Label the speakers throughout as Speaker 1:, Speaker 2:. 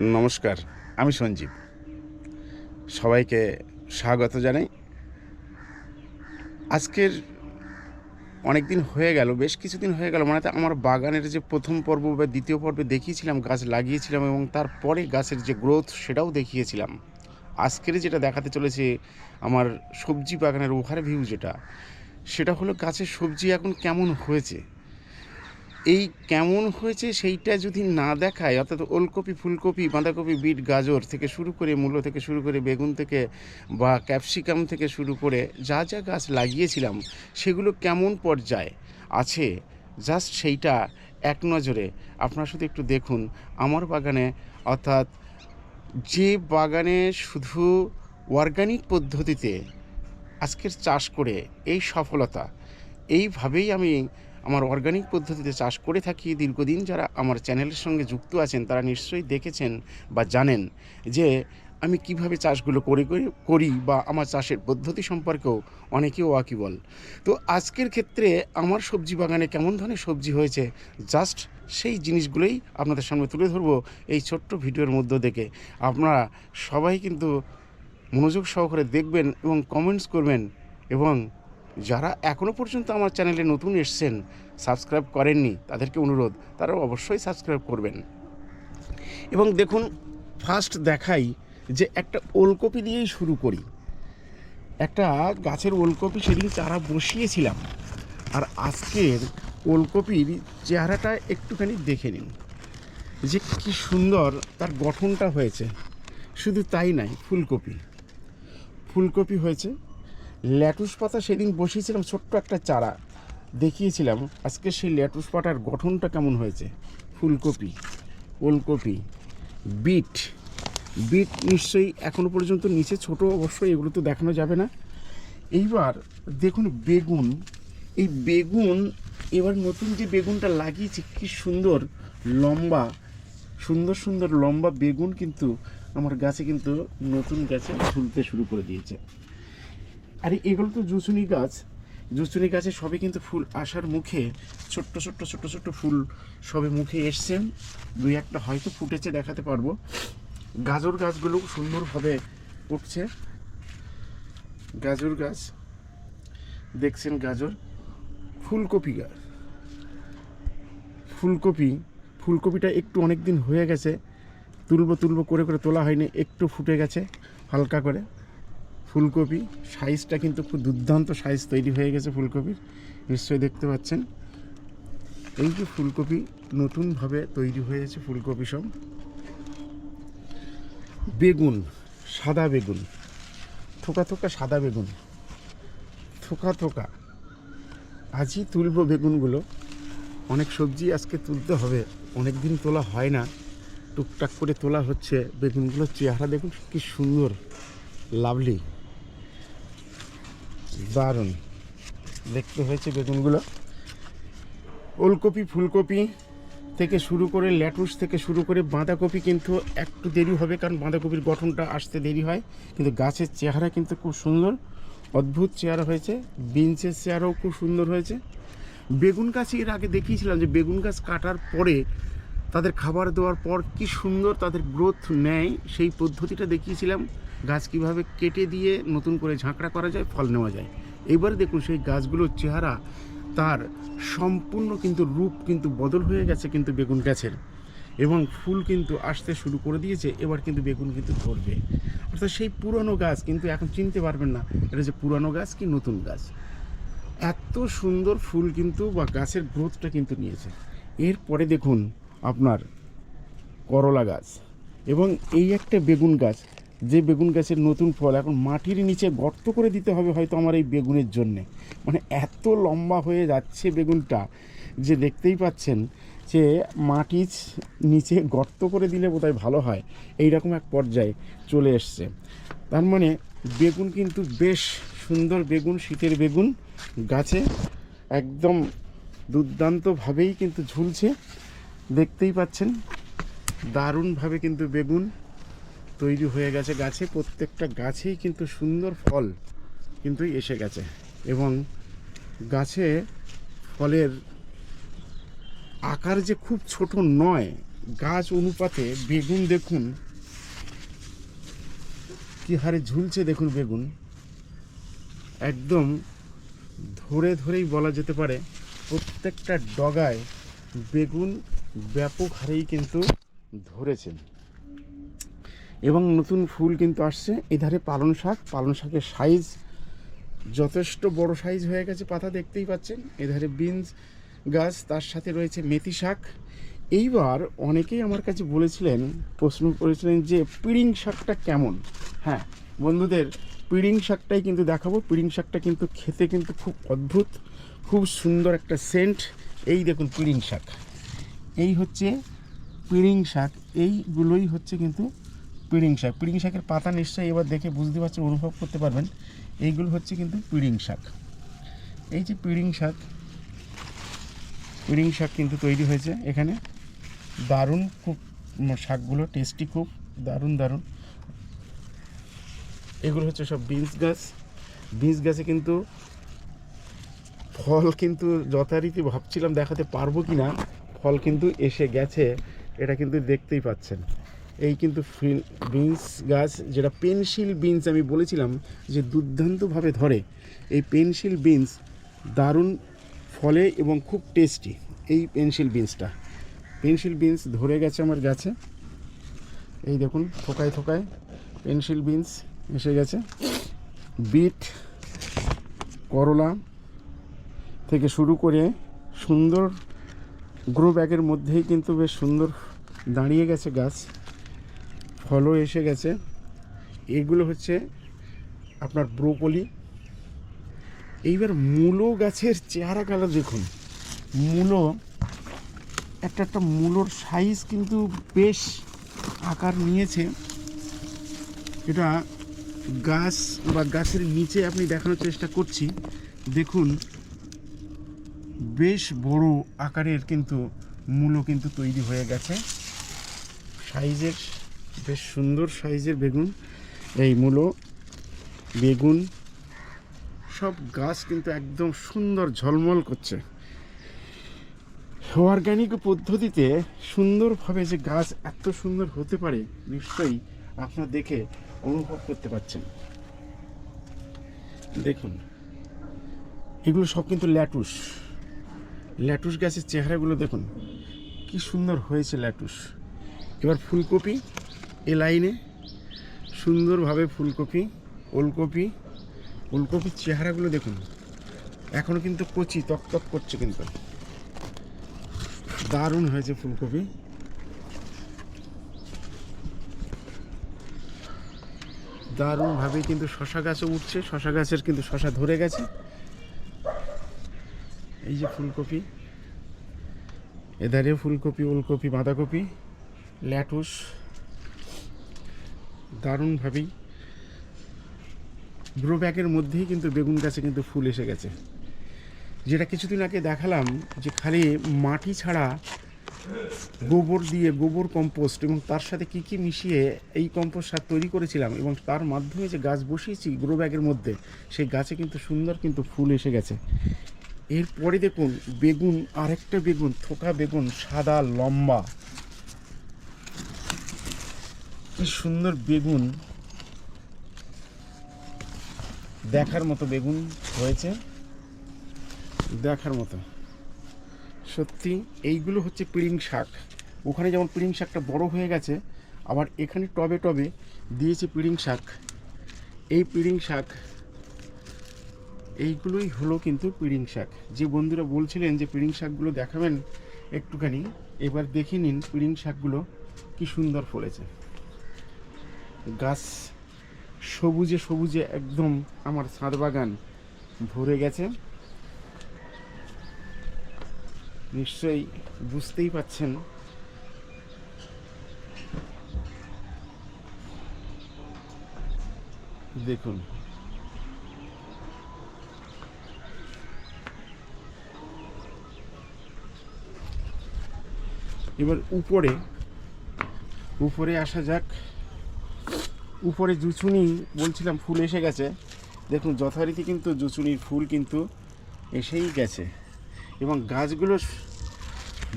Speaker 1: নমস্কার, আমি সঞ্জীব। সবাইকে স্বাগত জানাই। আজকের অনেক দিন হয়ে গেল, বেশ কিছুদিন হয়ে গেল মানে আমার বাগানের যে প্রথম পর্ব বা দ্বিতীয় পর্বে দেখিয়েছিলাম, গাছ লাগিয়েছিলাম এবং তারপরে গাছের যে গ্রোথ সেটাও দেখিয়েছিলাম। আজকের যেটা দেখাতে চলেছে আমার সবজি বাগানের ওভার ভিউ যেটা, সেটা হলো গাছের সবজি এখন কেমন হয়েছে? এই কেমন হয়েছে সেইটা যদি না দেখায়, অর্থাৎ ওলকপি, ফুলকপি, বাঁধাকপি, বিট, গাজর থেকে শুরু করে মূলো থেকে শুরু করে বেগুন থেকে বা ক্যাপসিকাম থেকে শুরু করে যা যা গাছ লাগিয়েছিলাম, সেগুলো কেমন পর্যায়ে আছে? জাস্ট সেইটা এক নজরে আপনারা শুধু একটু দেখুন। আমার বাগানে, অর্থাৎ যে বাগানে শুধু অর্গানিক পদ্ধতিতে আজকের চাষ করে এই সফলতা, এইভাবেই আমি আমার অর্গানিক পদ্ধতিতে চাষ করে থাকি। দীর্ঘদিন যারা আমার চ্যানেলের সঙ্গে যুক্ত আছেন, তারা নিশ্চয়ই দেখেছেন বা জানেন যে, আমি কীভাবে চাষগুলো করে, করে- বা আমার চাষের পদ্ধতি সম্পর্কেও অনেকেও ওয়াকিবল। তো আজকের ক্ষেত্রে আমার সবজি বাগানে কেমন ধরনের সবজি হয়েছে জাস্ট সেই জিনিসগুলোই আপনাদের সামনে তুলে ধরবো এই ছোট্ট ভিডিওর মধ্য থেকে। আপনারা সবাই কিন্তু মনোযোগ সহকারে দেখবেন এবং কমেন্টস করবেন এবং যারা এখনও পর্যন্ত আমার চ্যানেলে নতুন এসছেন, সাবস্ক্রাইব করেননি, তাদেরকে অনুরোধ তারা অবশ্যই সাবস্ক্রাইব করবেন। এবং দেখুন ফার্স্ট দেখাই যে একটা ওলকপি দিয়েই শুরু করি। একটা গাছের ওলকপি সেদিন চারা বসিয়েছিলাম। আর আজকের ওলকপির চেহারাটা একটুখানি দেখে নিন। যে কি সুন্দর তার গঠনটা হয়েছে। শুধু তাই নাই ফুলকপি। ফুলকপি হয়েছে ল্যাটুস পাতা সেদিন বসিয়েছিলাম ছোট্ট একটা চারা। দেখিয়েছিলাম আজকে সেই ল্যাটুস পাতার গঠনটা কেমন হয়েছে। ফুলকপি, ওলকপি, বিট বিট নিশ্চয়ই এখনও পর্যন্ত নিচে ছোট, অবশ্যই এগুলো তো দেখানো যাবে না। এইবার দেখুন বেগুন। এই বেগুন, এবার নতুন যে বেগুনটা লাগিয়েছি, কি সুন্দর লম্বা, সুন্দর সুন্দর লম্বা বেগুন কিন্তু আমার গাছে কিন্তু নতুন গাছে ঝুলতে শুরু করে দিয়েছে। আর এগুলো তো জুসুনি গাছ। জুসুনি গাছে সবে কিন্তু ফুল আসার মুখে ছোট্ট ছোট্ট ছোট্ট ছোট্ট ফুল সবে মুখে এসছেন দুই একটা হয়তো ফুটেছে, দেখাতে পারব। গাজর গাছগুলো সুন্দরভাবে উঠছে। গাজর গাছ। দেখছেন গাজর। ফুলকপি গাছ। ফুলকপি। ফুলকপিটা একটু অনেক দিন হয়ে গেছে। তুলবো তুলবো করে করে তোলা হয়নি। একটু ফুটে গেছে, হালকা করে। ফুলকপি। সাইজটা কিন্তু খুব দুর্দান্ত সাইজ তৈরি হয়ে গেছে ফুলকপির। নিশ্চয়ই দেখতে পাচ্ছেন। এই যে ফুলকপি নতুনভাবে তৈরি হয়েছে ফুলকপি সব। বেগুন, সাদা বেগুন। থোকা থোকা সাদা বেগুন। থোকা থোকা। আজই তুলবো বেগুনগুলো। অনেক সবজি আজকে তুলতে হবে। অনেক দিন তোলা হয় না। টুকটাক করে তোলা হচ্ছে বেগুনগুলোর চেহারা। দেখুন কি সুন্দর, লাভলি। দারুণ। দেখতে হয়েছে বেগুনগুলো। ওলকপি, ফুলকপি থেকে শুরু করে ল্যাটুস থেকে শুরু করে বাঁধাকপি কিন্তু একটু দেরি হবে কারণ বাঁধাকপির গঠনটা আসতে দেরি হয়। কিন্তু গাছের চেহারা কিন্তু খুব সুন্দর, অদ্ভুত চেহারা হয়েছে, বিনসের চেহারাও খুব সুন্দর হয়েছে। বেগুন গাছ এর আগে দেখিয়েছিলাম যে বেগুন গাছ কাটার পরে তাদের খাবার দেওয়ার পর কি সুন্দর তাদের গ্রোথ নেয় সেই পদ্ধতিটা দেখিয়েছিলাম। গাছ কীভাবে কেটে দিয়ে নতুন করে ঝাঁকড়া করা যায়, ফল নেওয়া যায়। এবারে দেখুন সেই গাছগুলোর চেহারা, তার সম্পূর্ণ কিন্তু রূপ কিন্তু বদল হয়ে গেছে কিন্তু বেগুন গাছের। এবং ফুল কিন্তু আসতে শুরু করে দিয়েছে, এবার কিন্তু বেগুন কিন্তু ধরবে। অর্থাৎ সেই পুরনো গাছ কিন্তু এখন চিনতে পারবেন না, এটা যে পুরনো গাছ কি নতুন গাছ। এত সুন্দর ফুল কিন্তু বা গাছের গ্রোথটা কিন্তু নিয়েছে। এরপরে দেখুন আপনার করলা গাছ এবং এই একটা বেগুন গাছ যে বেগুন গাছের নতুন ফল, এখন মাটির নিচে গর্ত করে দিতে হবে হয়তো আমার এই বেগুনের জন্যে। মানে এত লম্বা হয়ে যাচ্ছে বেগুনটা যে দেখতেই পাচ্ছেন যে মাটির নিচে গর্ত করে দিলে বোধহয় ভালো হয়। এই রকম এক পর্যায়ে চলে এসছে। তার মানে বেগুন কিন্তু বেশ সুন্দর বেগুন, শীতের বেগুন। গাছে একদম দুর্দান্তভাবেই কিন্তু ঝুলছে। দেখতেই পাচ্ছেন, দারুণভাবে কিন্তু বেগুন। তৈরি হয়ে গেছে গাছে। প্রত্যেকটা গাছেই কিন্তু সুন্দর ফল কিন্তু এসে গেছে। এবং গাছে ফলের আকার যে খুব ছোট নয়, গাছ অনুপাতে বেগুন দেখুন, কি হারে ঝুলছে দেখুন বেগুন। একদম ধরে ধরেই বলা যেতে পারে, প্রত্যেকটা ডগায় বেগুন ব্যাপক হারেই কিন্তু ধরেছে এবং নতুন ফুল কিন্তু আসছে। এধারে পালন শাক পালন শাকের সাইজ যথেষ্ট বড় সাইজ হয়ে গেছে পাতা দেখতেই পাচ্ছেন। এধারে বিনস গাছ, তার সাথে রয়েছে মেথি শাক। এইবার অনেকেই আমার কাছে বলেছিলেন, প্রশ্ন করেছিলেন যে পিড়িং শাকটা কেমন? হ্যাঁ বন্ধুদের, পিড়িং শাকটাই কিন্তু দেখাবো। পিড়িং শাকটা কিন্তু খেতে কিন্তু খুব অদ্ভুত, খুব সুন্দর একটা সেন্ট এই দেখুন পিড়িং শাক। এই হচ্ছে পিড়িং শাক। এইগুলোই হচ্ছে কিন্তু পিড়িং শাক। পিড়িং শাকের পাতা নিশ্চয়ই এবার দেখে বুঝতে পারছেন, অনুভব করতে পারবেন। এইগুলো হচ্ছে কিন্তু পিড়িং শাক। এই যে পিড়িং শাক পিড়িং শাক কিন্তু তৈরি হয়েছে এখানে। দারুণ খুব শাকগুলো টেস্টি খুব, দারুণ দারুণ। এগুলো হচ্ছে সব বিনস গাছ। বিনস গাছে কিন্তু ফল কিন্তু যথারীতি ভাবছিলাম দেখাতে পারব কি না ফল কিন্তু এসে গেছে, এটা কিন্তু দেখতেই পাচ্ছেন। এই কিন্তু বিনস গাছ, যেটা পেন্সিল বিনস আমি বলেছিলাম যে দুর্দান্তভাবে ধরে। এই পেন্সিল বিনস দারুণ ফলে এবং খুব টেস্টি, এই পেন্সিল বিনসটা। পেন্সিল বিনস ধরে গেছে আমার গাছে। এই দেখুন, থোকায় থোকায় পেন্সিল বিনস এসে গেছে। বিট, করলা থেকে শুরু করে সুন্দর গ্রো ব্যাগের মধ্যেই কিন্তু বেশ সুন্দর দাঁড়িয়ে গেছে গাছ। ফলও এসে গেছে। এগুলো হচ্ছে আপনার ব্রোকলি। এইবার মূলো গাছের চেহারা কালো দেখুন। মূলো, একটা একটা মূলোর সাইজ কিন্তু বেশ আকার নিয়েছে। এটা গাছ বা গাছের নিচে আপনি দেখানোর চেষ্টা করছি। দেখুন, বেশ বড় আকারের কিন্তু মূলো কিন্তু তৈরি হয়ে গেছে। সাইজের বেশ সুন্দর সাইজের বেগুন, এই মূলো, বেগুন, সব গাছ কিন্তু একদম সুন্দর ঝলমল করছে। অর্গ্যানিক পদ্ধতিতে সুন্দরভাবে যে গাছ এত সুন্দর হতে পারে, নিশ্চয়ই আপনারা দেখে অনুভব করতে পারছেন। দেখুন, এগুলো সব কিন্তু ল্যাটুস। ল্যাটুস গাছের চেহারাগুলো দেখুন, কি সুন্দর হয়েছে ল্যাটুস। এবার ফুলকপি এ লাইনে সুন্দরভাবে ফুলকপি, ওলকপি, ওলকপির চেহারাগুলো দেখুন। এখনও কিন্তু কচি তক তক করছে কিন্তু। দারুণ হয়েছে ফুলকপি। দারুণভাবে কিন্তু শশা গাছও উঠছে, শশা গাছের কিন্তু শশা ধরে গেছে। এই যে ফুলকপি, এধারে ফুলকপি, ওলকপি, বাঁধাকপি, ল্যাটুস। দারুণভাবেই। ব্রো ব্যাগের মধ্যেই কিন্তু বেগুন গাছে কিন্তু ফুল এসে গেছে। যেটা কিছুদিন আগে দেখালাম যে খালি মাটি ছাড়া গোবর দিয়ে গোবর কম্পোস্ট এবং তার সাথে কি কি মিশিয়ে এই কম্পোস্ট সার তৈরি করেছিলাম এবং তার মাধ্যমে যে গাছ বসিয়েছি গ্রো ব্যাগের মধ্যে, সেই গাছে কিন্তু সুন্দর কিন্তু ফুল এসে গেছে। এরপরে দেখুন, বেগুন, আরেকটা বেগুন, থোকা বেগুন, সাদা, লম্বা। কি সুন্দর বেগুন। দেখার মতো বেগুন হয়েছে। দেখার মতো। সত্যি, এইগুলো হচ্ছে পিড়িং শাক। ওখানে যেমন পিড়িং শাকটা বড় হয়ে গেছে, আবার এখানে টবে টবে দিয়েছে পিড়িং শাক। এই পিড়িং শাক, এইগুলোই হলো কিন্তু পিড়িং শাক। যে বন্ধুরা বলছিলেন যে পিড়িং শাকগুলো দেখাবেন একটুখানি, এবার দেখে নিন পিড়িং শাকগুলো কি সুন্দর ফলেছে। গাছ সবুজে সবুজে একদম আমার ছাদ বাগান ভরে গেছে। নিশ্চয়ই বুঝতেই পাচ্ছেন। দেখুন। এবার উপরে উপরে আসা যাক। উপরে জুচুনি বলছিলাম, ফুল এসে গেছে। দেখুন, যথারীতি কিন্তু জুচুনির ফুল কিন্তু এসেই গেছে। এবং গাছগুলো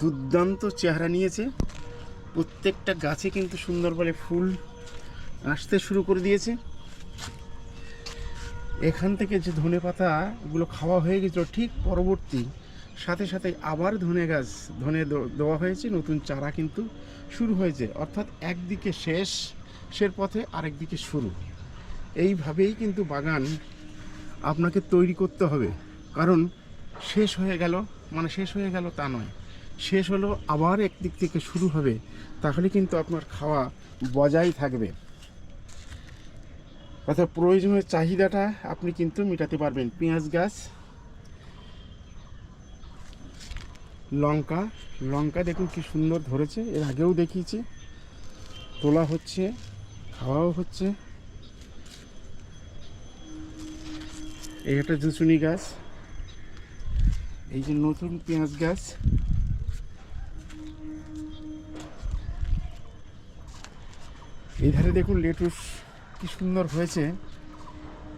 Speaker 1: দুর্দান্ত চেহারা নিয়েছে। প্রত্যেকটা গাছে কিন্তু সুন্দর বলে ফুল আসতে শুরু করে দিয়েছে। এখান থেকে যে ধনে পাতাগুলো খাওয়া হয়ে গেছিল, ঠিক পরবর্তী সাথে সাথে আবার ধনে গাছ, ধনে দেওয়া হয়েছে। নতুন চারা কিন্তু শুরু হয়েছে। অর্থাৎ একদিকে শেষ শের পথে আরেকদিকে শুরু। এইভাবেই কিন্তু বাগান আপনাকে তৈরি করতে হবে। কারণ শেষ হয়ে গেল মানে শেষ হয়ে গেল তা নয়। শেষ হলো, আবার একদিক থেকে শুরু হবে, তাহলে কিন্তু আপনার খাওয়া বজায় থাকবে। অর্থাৎ প্রয়োজনীয় চাহিদাটা আপনি কিন্তু মেটাতে পারবেন। পেঁয়াজ গাছ, লঙ্কা লঙ্কা দেখুন কি সুন্দর ধরেছে, এর আগেও দেখিয়েছি। তোলা হচ্ছে খাওয়াও হচ্ছে এই একটা জুচুনি গাছ, এই যে নতুন পেঁয়াজ গাছ। এই ধারে দেখুন লেটুস কি সুন্দর হয়েছে,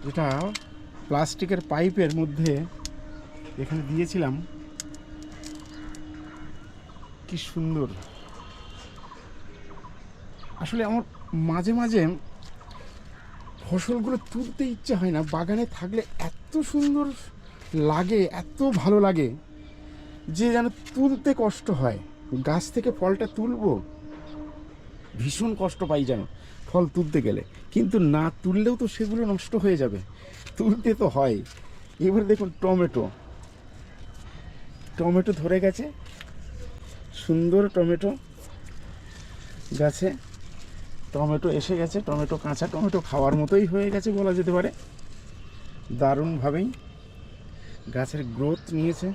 Speaker 1: যেটা প্লাস্টিকের পাইপের মধ্যে এখানে দিয়েছিলাম। কি সুন্দর। আসলে আমার মাঝে মাঝে ফসলগুলো তুলতে ইচ্ছে হয় না, বাগানে থাকলে এত সুন্দর লাগে, এত ভালো লাগে যে যেন তুলতে কষ্ট হয়। গাছ থেকে ফলটা তুলবো, ভীষণ কষ্ট পাই যেন ফল তুলতে গেলে। কিন্তু না তুললেও তো সেগুলো নষ্ট হয়ে যাবে, তুলতে তো হয়। এবার দেখুন টমেটো। টমেটো ধরে গেছে, সুন্দর টমেটো গাছে। টমেটো এসে গেছে, টমেটো কাঁচা, টমেটো খাওয়ার মতোই হয়ে গেছে বলা যেতে পারে। দারুণভাবেই গাছের গ্রোথ নিয়েছে।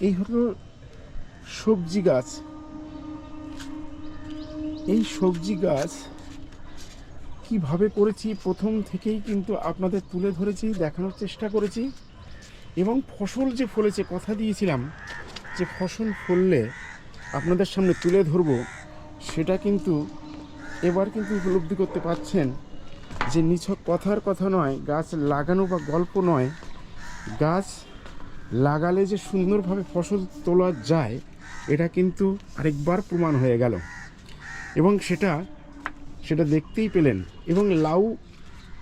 Speaker 1: এই হলো সবজি গাছ। এই সবজি গাছ কীভাবে করেছি, প্রথম থেকেই কিন্তু আপনাদের তুলে ধরেছি, দেখানোর চেষ্টা করেছি। এবং ফসল যে ফলেছে, কথা দিয়েছিলাম, যে ফসল ফললে আপনাদের সামনে তুলে ধরবো। সেটা কিন্তু এবার কিন্তু উপলব্ধি করতে পারছেন যে নিছক কথার কথা নয়, গাছ লাগানো বা গল্প নয়। গাছ লাগালে যে সুন্দরভাবে ফসল তোলা যায়, এটা কিন্তু আরেকবার প্রমাণ হয়ে গেল। এবং সেটা সেটা দেখতেই পেলেন। এবং লাউ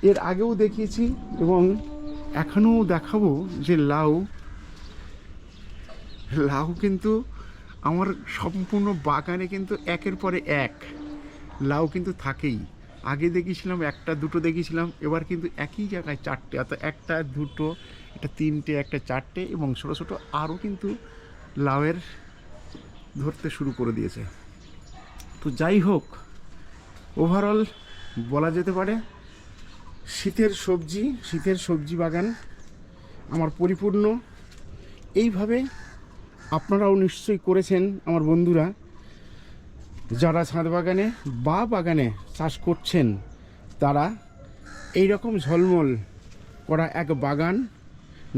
Speaker 1: এর আগেও দেখিয়েছি এবং এখনও দেখাবো যে লাউ লাউ কিন্তু আমার সম্পূর্ণ বাগানে কিন্তু একের পরে এক। লাউ কিন্তু থাকেই। আগে দেখিয়েছিলাম, একটা, দুটো দেখিয়েছিলাম, এবার কিন্তু একই জায়গায় চারটে। অর্থাৎ একটা, দুটো, একটা তিনটে, একটা চারটে এবং ছোটো ছোটো আরও কিন্তু লাউয়ের ধরতে শুরু করে দিয়েছে। তো যাই হোক ওভারঅল বলা যেতে পারে, শীতের সবজি শীতের সবজি বাগান আমার পরিপূর্ণ। এইভাবে আপনারাও নিশ্চয়ই করেছেন, আমার বন্ধুরা। যারা ছাদ বাগানে বা বাগানে চাষ করছেন, তারা এই রকম ঝলমল করা এক বাগান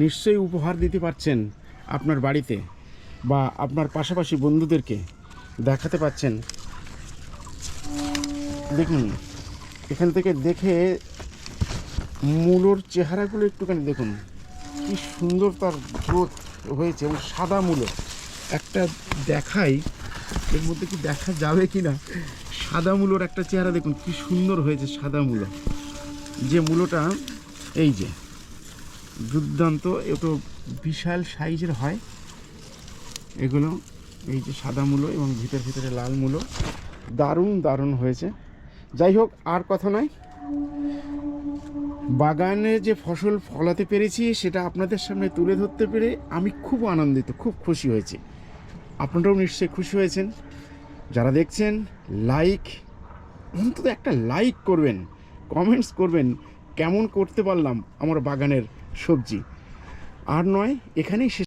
Speaker 1: নিশ্চয়ই উপহার দিতে পারছেন আপনার বাড়িতে বা আপনার পাশাপাশি বন্ধুদেরকে দেখাতে পাচ্ছেন দেখুন, এখান থেকে দেখে মূলোর চেহারাগুলো একটুখানি দেখুন। কি সুন্দর তার গ্রোথ। হয়েছে এবং সাদা মূলো। একটা দেখাই, এর মধ্যে কি দেখা যাবে কি না সাদা মূলোর একটা চেহারা দেখুন, কি সুন্দর হয়েছে সাদা মূলো। যে মূলোটা, এই যে, দুর্দান্ত, এত বিশাল সাইজের হয়। এগুলো, এই যে সাদা মূলো এবং ভিতরে ভিতরে লাল মূলো। দারুণ দারুণ হয়েছে। যাই হোক, আর কথা নয়। বাগানে যে ফসল ফলাতে পেরেছি, সেটা আপনাদের সামনে তুলে ধরতে পেরে আমি খুব আনন্দিত, খুব খুশি হয়েছি। আপনারাও নিশ্চয়ই খুশি হয়েছেন। যারা দেখছেন, লাইক, অন্তত একটা লাইক করবেন, কমেন্টস করবেন, কেমন করতে পারলাম আমার বাগানের সবজি। আর নয়, এখানেই শেষ